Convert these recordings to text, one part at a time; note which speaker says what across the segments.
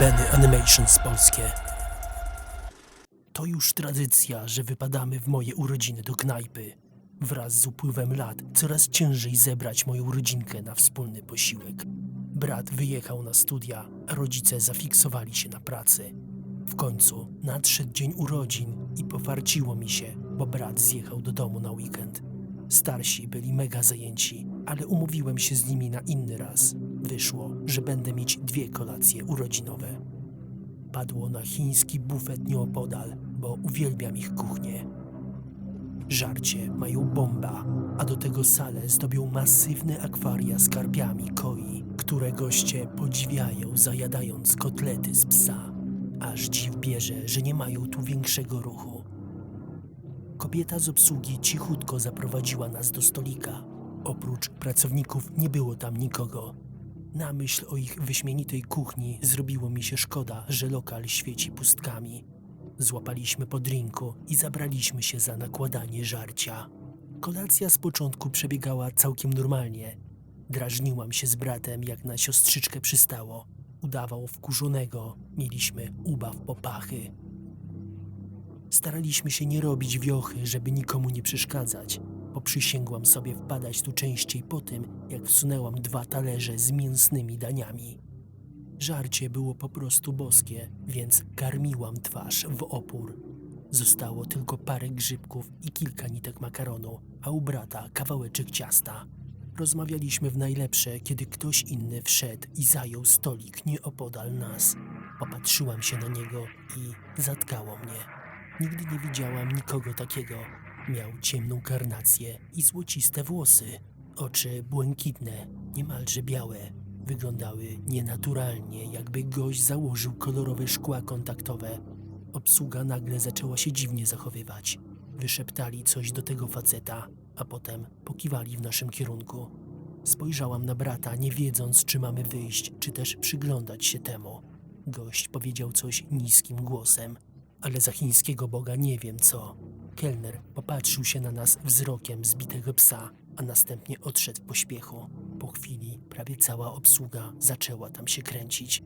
Speaker 1: Benny Animations Polskie. To już tradycja, że wypadamy w moje urodziny do knajpy. Wraz z upływem lat coraz ciężej zebrać moją rodzinkę na wspólny posiłek. Brat wyjechał na studia, a rodzice zafiksowali się na pracy. W końcu nadszedł dzień urodzin i pofarciło mi się, bo brat zjechał do domu na weekend. Starsi byli mega zajęci, ale umówiłem się z nimi na inny raz. Wyszło, że będę mieć dwie kolacje urodzinowe. Padło na chiński bufet nieopodal, bo uwielbiam ich kuchnię. Żarcie mają bomba, a do tego salę zdobią masywne akwaria z karpiami koi, które goście podziwiają zajadając kotlety z psa. Aż dziw bierze, że nie mają tu większego ruchu. Kobieta z obsługi cichutko zaprowadziła nas do stolika. Oprócz pracowników nie było tam nikogo. Na myśl o ich wyśmienitej kuchni zrobiło mi się szkoda, że lokal świeci pustkami. Złapaliśmy po drinku i zabraliśmy się za nakładanie żarcia. Kolacja z początku przebiegała całkiem normalnie. Drażniłam się z bratem, jak na siostrzyczkę przystało. Udawał wkurzonego, mieliśmy ubaw popachy. Staraliśmy się nie robić wiochy, żeby nikomu nie przeszkadzać. Poprzysięgłam sobie wpadać tu częściej po tym, jak wsunęłam dwa talerze z mięsnymi daniami. Żarcie było po prostu boskie, więc karmiłam twarz w opór. Zostało tylko parę grzybków i kilka nitek makaronu, a u brata kawałeczek ciasta. Rozmawialiśmy w najlepsze, kiedy ktoś inny wszedł i zajął stolik nieopodal nas. Popatrzyłam się na niego i zatkało mnie. Nigdy nie widziałam nikogo takiego. Miał ciemną karnację i złociste włosy. Oczy błękitne, niemalże białe. Wyglądały nienaturalnie, jakby gość założył kolorowe szkła kontaktowe. Obsługa nagle zaczęła się dziwnie zachowywać. Wyszeptali coś do tego faceta, a potem pokiwali w naszym kierunku. Spojrzałam na brata, nie wiedząc, czy mamy wyjść, czy też przyglądać się temu. Gość powiedział coś niskim głosem, ale za chińskiego boga nie wiem co. Kelner popatrzył się na nas wzrokiem zbitego psa, a następnie odszedł pośpiechu. Po chwili prawie cała obsługa zaczęła tam się kręcić.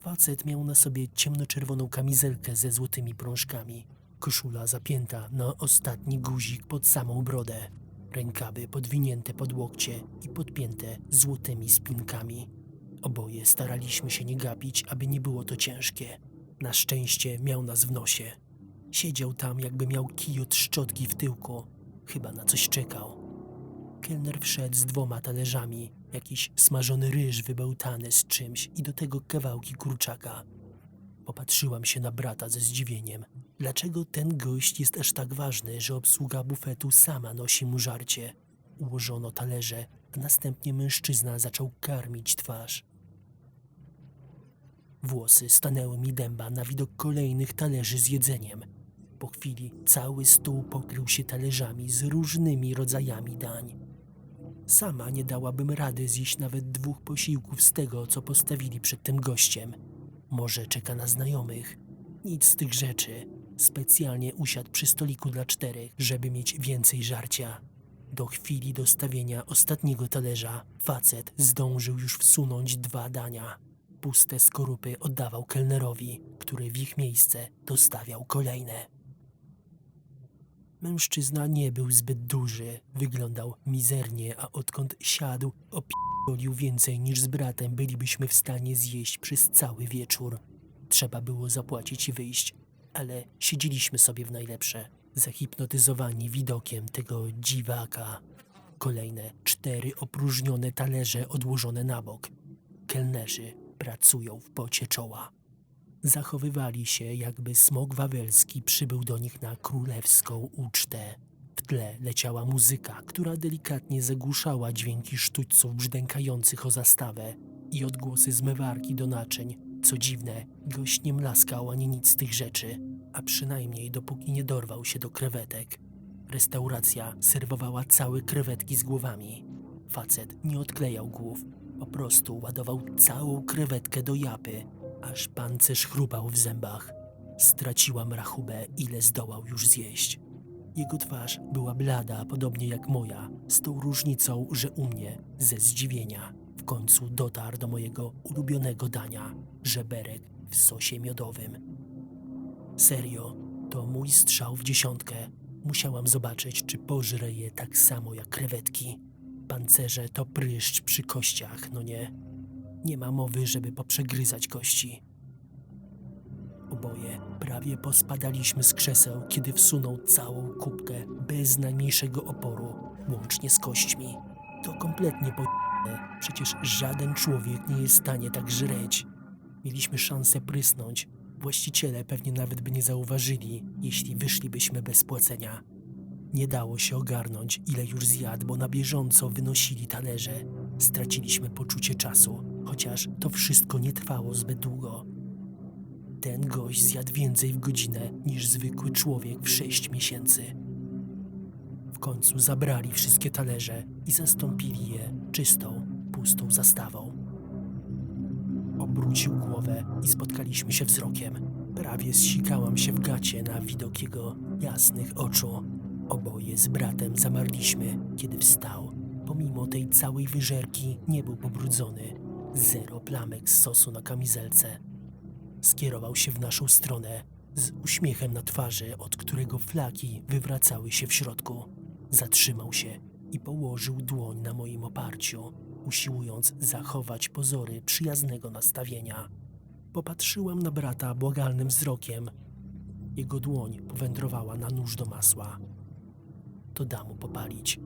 Speaker 1: Facet miał na sobie ciemnoczerwoną kamizelkę ze złotymi prążkami, koszula zapięta na ostatni guzik pod samą brodę, rękawy podwinięte pod łokcie i podpięte złotymi spinkami. Oboje staraliśmy się nie gapić, aby nie było to ciężkie. Na szczęście miał nas w nosie. Siedział tam, jakby miał kij od szczotki w tyłku. Chyba na coś czekał. Kelner wszedł z dwoma talerzami, jakiś smażony ryż wybełtany z czymś i do tego kawałki kurczaka. Popatrzyłam się na brata ze zdziwieniem. Dlaczego ten gość jest aż tak ważny, że obsługa bufetu sama nosi mu żarcie? Ułożono talerze, a następnie mężczyzna zaczął karmić twarz. Włosy stanęły mi dęba na widok kolejnych talerzy z jedzeniem. Po chwili cały stół pokrył się talerzami z różnymi rodzajami dań. Sama nie dałabym rady zjeść nawet dwóch posiłków z tego, co postawili przed tym gościem. Może czeka na znajomych. Nic z tych rzeczy. Specjalnie usiadł przy stoliku dla czterech, żeby mieć więcej żarcia. Do chwili dostawienia ostatniego talerza facet zdążył już wsunąć dwa dania. Puste skorupy oddawał kelnerowi, który w ich miejsce dostawiał kolejne. Mężczyzna nie był zbyt duży, wyglądał mizernie, a odkąd siadł, opierdolił więcej niż z bratem bylibyśmy w stanie zjeść przez cały wieczór. Trzeba było zapłacić i wyjść, ale siedzieliśmy sobie w najlepsze, zahipnotyzowani widokiem tego dziwaka. Kolejne cztery opróżnione talerze odłożone na bok. Kelnerzy pracują w pocie czoła. Zachowywali się, jakby smok wawelski przybył do nich na królewską ucztę. W tle leciała muzyka, która delikatnie zagłuszała dźwięki sztućców brzdękających o zastawę i odgłosy zmywarki do naczyń. Co dziwne, gość nie mlaskał ani nic z tych rzeczy, a przynajmniej dopóki nie dorwał się do krewetek. Restauracja serwowała całe krewetki z głowami. Facet nie odklejał głów, po prostu ładował całą krewetkę do japy, aż pancerz chrupał w zębach. Straciłam rachubę, ile zdołał już zjeść. Jego twarz była blada, podobnie jak moja, z tą różnicą, że u mnie, ze zdziwienia, W końcu dotarł do mojego ulubionego dania żeberek w sosie miodowym. Serio, to mój strzał w dziesiątkę. Musiałam zobaczyć, czy pożre je tak samo jak krewetki. Pancerze to pryszcz przy kościach, no nie? Nie ma mowy, żeby poprzegryzać kości. Oboje prawie pospadaliśmy z krzeseł, kiedy wsunął całą kubkę bez najmniejszego oporu, łącznie z kośćmi. To kompletnie po... Przecież żaden człowiek nie jest w stanie tak żreć. Mieliśmy szansę prysnąć. Właściciele pewnie nawet by nie zauważyli, jeśli wyszlibyśmy bez płacenia. Nie dało się ogarnąć, ile już zjadł, bo na bieżąco wynosili talerze. Straciliśmy poczucie czasu, chociaż to wszystko nie trwało zbyt długo. Ten gość zjadł więcej w godzinę niż zwykły człowiek w sześć miesięcy. W końcu zabrali wszystkie talerze i zastąpili je czystą, pustą zastawą. Obrócił głowę i spotkaliśmy się wzrokiem. Prawie zsikałam się w gacie na widok jego jasnych oczu. Oboje z bratem zamarliśmy, kiedy wstał. Pomimo tej całej wyżerki nie był pobrudzony. Zero plamek z sosu na kamizelce. Skierował się w naszą stronę z uśmiechem na twarzy, od którego flaki wywracały się w środku. Zatrzymał się i położył dłoń na moim oparciu, usiłując zachować pozory przyjaznego nastawienia. Popatrzyłam na brata błagalnym wzrokiem. Jego dłoń powędrowała na nóż do masła. To da mu popalić.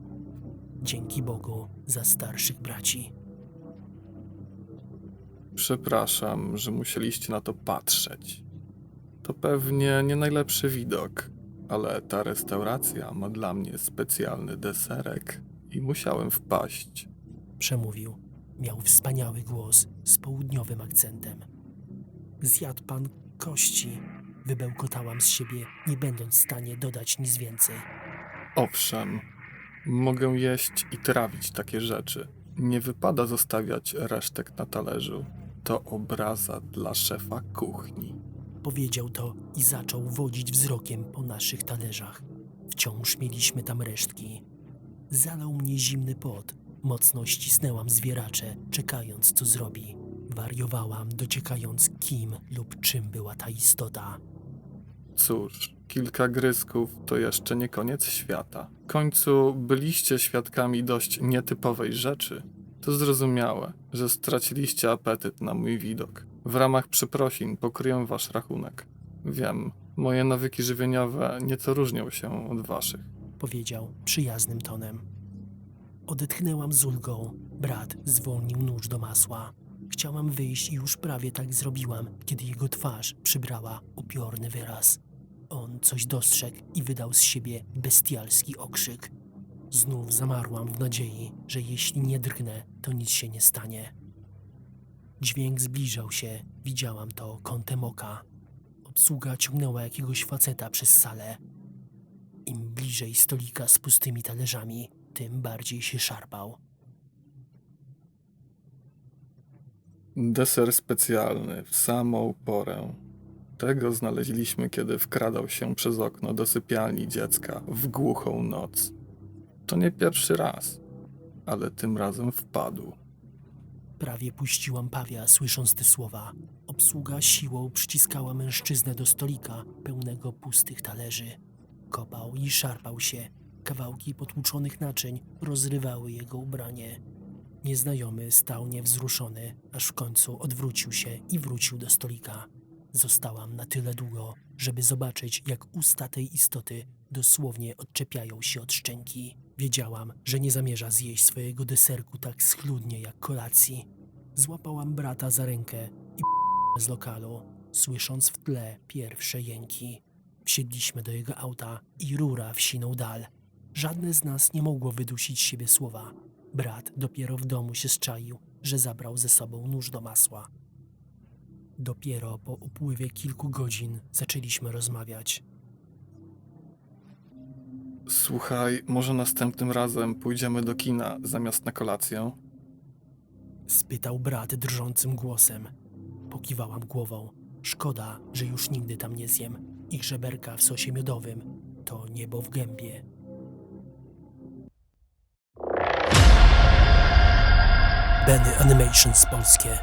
Speaker 1: Dzięki Bogu za starszych braci.
Speaker 2: Przepraszam, że musieliście na to patrzeć. To pewnie nie najlepszy widok, ale ta restauracja ma dla mnie specjalny deserek i musiałem wpaść.
Speaker 1: przemówił. Miał wspaniały głos z południowym akcentem. Zjadł pan kości, wybełkotałam z siebie, nie będąc w stanie dodać nic więcej.
Speaker 2: Owszem, mogę jeść i trawić takie rzeczy. Nie wypada zostawiać resztek na talerzu. To obraza dla szefa kuchni.
Speaker 1: Powiedział to i zaczął wodzić wzrokiem po naszych talerzach. Wciąż mieliśmy tam resztki. Zalał mnie zimny pot. Mocno ścisnęłam zwieracze, czekając co zrobi. Wariowałam, dociekając kim lub czym była ta istota.
Speaker 2: Cóż, kilka gryzków to jeszcze nie koniec świata. W końcu byliście świadkami dość nietypowej rzeczy. To zrozumiałe, że straciliście apetyt na mój widok. W ramach przeprosin pokryję wasz rachunek. Wiem, moje nawyki żywieniowe nieco różnią się od waszych.
Speaker 1: powiedział przyjaznym tonem. Odetchnęłam z ulgą. Brat zwolnił nóż do masła. Chciałam wyjść i już prawie tak zrobiłam, kiedy jego twarz przybrała upiorny wyraz. On coś dostrzegł i wydał z siebie bestialski okrzyk. Znów zamarłam w nadziei, że jeśli nie drgnę, to nic się nie stanie. Dźwięk zbliżał się, widziałam to kątem oka. Obsługa ciągnęła jakiegoś faceta przez salę. Im bliżej stolika z pustymi talerzami, tym bardziej się szarpał.
Speaker 2: Deser specjalny w samą porę. Tego znaleźliśmy, kiedy wkradał się przez okno do sypialni dziecka w głuchą noc. To nie pierwszy raz, ale tym razem wpadł.
Speaker 1: Prawie puściłam pawia, słysząc te słowa. Obsługa siłą przyciskała mężczyznę do stolika pełnego pustych talerzy. Kopał i szarpał się. Kawałki potłuczonych naczyń rozrywały jego ubranie. Nieznajomy stał niewzruszony, aż w końcu odwrócił się i wrócił do stolika. Zostałam na tyle długo, żeby zobaczyć, jak usta tej istoty dosłownie odczepiają się od szczęki. Wiedziałam, że nie zamierza zjeść swojego deserku tak schludnie jak kolacji. Złapałam brata za rękę i z lokalu, słysząc w tle pierwsze jęki. Wsiedliśmy do jego auta i rura wsinął dal. Żadne z nas nie mogło wydusić siebie słowa. Brat dopiero w domu się zczaił, że zabrał ze sobą nóż do masła. Dopiero po upływie kilku godzin zaczęliśmy rozmawiać.
Speaker 2: Słuchaj, może następnym razem pójdziemy do kina zamiast na kolację?
Speaker 1: Spytał brat drżącym głosem. Pokiwałam głową. Szkoda, że już nigdy tam nie zjem. Ich żeberka w sosie miodowym to niebo w gębie. Benny Animations Polskie.